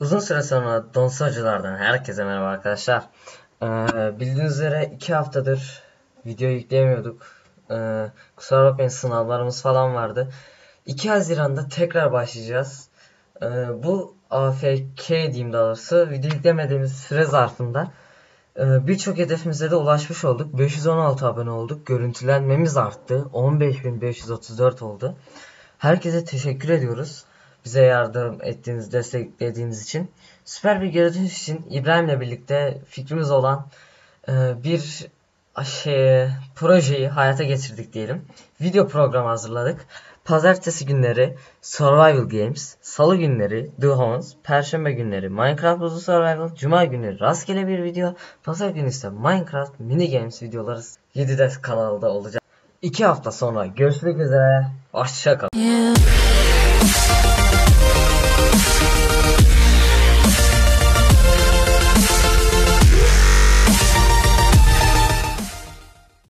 Uzun süre sonra Donsacılardan herkese merhaba arkadaşlar. Ee, bildiğiniz üzere iki haftadır video yükleyemiyorduk. Ee, kusura bakmayın sınavlarımız falan vardı. 2 Haziran'da tekrar başlayacağız. Ee, bu AFK diyeyim daha doğrusu video yüklemediğimiz süre zarfında birçok hedefimize de ulaşmış olduk. 516 abone olduk. Görüntülenmemiz arttı. 15.534 oldu. Herkese teşekkür ediyoruz bize yardım ettiğiniz, desteklediğiniz için. Süper bir dönüş için İbrahim'le birlikte fikrimiz olan e, bir şey, projeyi hayata geçirdik diyelim. Video programı hazırladık. Pazartesi günleri Survival Games, Salı günleri The Homes, Perşembe günleri Minecraft Buzlu Survival, Cuma günleri rastgele bir video, Pazar günü ise Minecraft Mini Games videoları 7'de kanalda olacak. 2 hafta sonra görüşmek üzere. Hoşçakalın. Yeah.